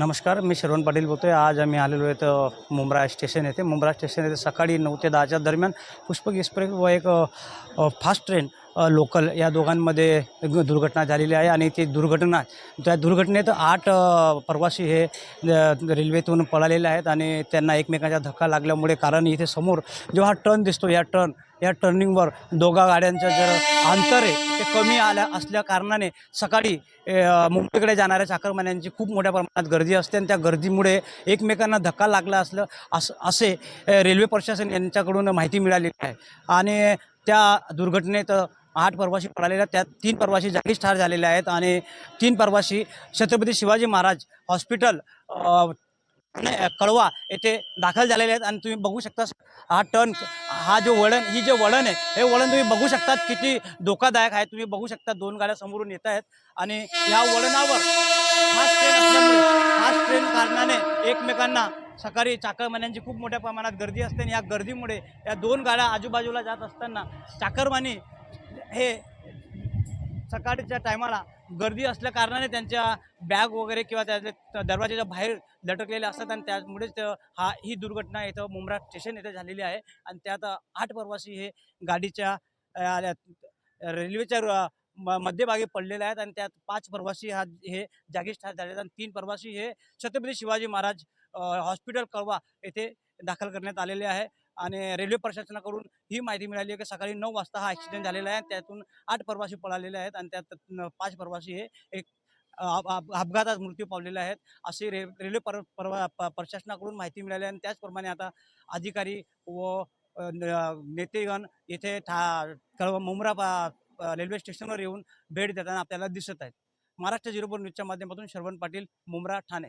नमस्कार मी श्रवण पाटील बोलतो आहे आज आम्ही आलेलो आहे मुंब्रा स्टेशन येथे. मुंब्रा स्टेशन येथे सकाळी नऊ ते दहाच्या दरम्यान पुष्पक एक्सप्रेस व एक फास्ट ट्रेन लोकल या दोघांमध्ये दुर्घटना झालेली आहे आणि ती दुर्घटना त्या दुर्घटनेत आठ प्रवासी हे रेल्वेतून पळालेले आहेत आणि त्यांना एकमेकांचा धक्का लागल्यामुळे कारण इथे समोर जो हा टर्न दिसतो या टर्न या टर्निंगवर दोघा गाड्यांचं जर अंतर आहे ते कमी आल्या असल्या कारणाने सकाळी मुंबईकडे जाणाऱ्या चाकरमान्यांची खूप मोठ्या प्रमाणात गर्दी असते आणि त्या गर्दीमुळे एकमेकांना धक्का लागला असलं असं असे रेल्वे प्रशासन यांच्याकडून माहिती मिळालेली आहे. आणि त्या दुर्घटनेत आठ प्रवासी पळालेल्या त्यात तीन प्रवासी जागीच ठार झालेले आहेत आणि तीन प्रवासी छत्रपती शिवाजी महाराज हॉस्पिटल कळवा येथे दाखल झालेले आहेत. आणि तुम्ही बघू शकता हा टर्न हा जो वळण ही जे वळण आहे हे वळण तुम्ही बघू शकतात किती धोकादायक आहे. तुम्ही बघू शकता दोन गाड्या समोरून येत आहेत. आणि या वळणावर फास्ट ट्रेन असल्यामुळे फास्ट ट्रेन कारणाने एकमेकांना सकाळी चाकरमान्यांची खूप मोठ्या प्रमाणात गर्दी असते. आणि या गर्दीमुळे या दोन गाड्या आजूबाजूला जात असताना चाकरमानी हे सकाळच्या टायमाला गर्दी असल्या कारणाने त्यांच्या बॅग वगैरे किंवा त्या दरवाजाच्या बाहेर लटकलेले असतात आणि त्यामुळेच हा ही दुर्घटना इथं मुंब्रा स्टेशन येथे झालेली आहे. आणि त्यात आठ प्रवासी हे गाडीच्या रेल्वेच्या म- मध्यभागी पडलेले आहेत आणि त्यात पाच प्रवासी हा हे जागीच ठार झाले आहेत आणि तीन प्रवासी हे छत्रपती शिवाजी महाराज हॉस्पिटल कळवा येथे दाखल करण्यात आलेले आहे. आणि रेल्वे प्रशासनाकडून ही माहिती मिळाली आहे की सकाळी नऊ वाजता हा ॲक्सिडेंट झालेला आहे त्यातून आठ प्रवासी पळालेले आहेत आणि त्यात पाच प्रवासी हे एक अपघातात मृत्यू पावलेले आहेत. असे रे रेल्वे पर परवा प- प्रशासनाकडून माहिती मिळाली आणि त्याचप्रमाणे आता अधिकारी व नेतेगण येथे ठा कळव मुंब्रा रेल्वे स्टेशनवर येऊन भेट देताना आपल्याला दिसत आहेत. महाराष्ट्र झिरो न्यूजच्या माध्यमातून श्रवण पाटील मुंब्रा ठाणे.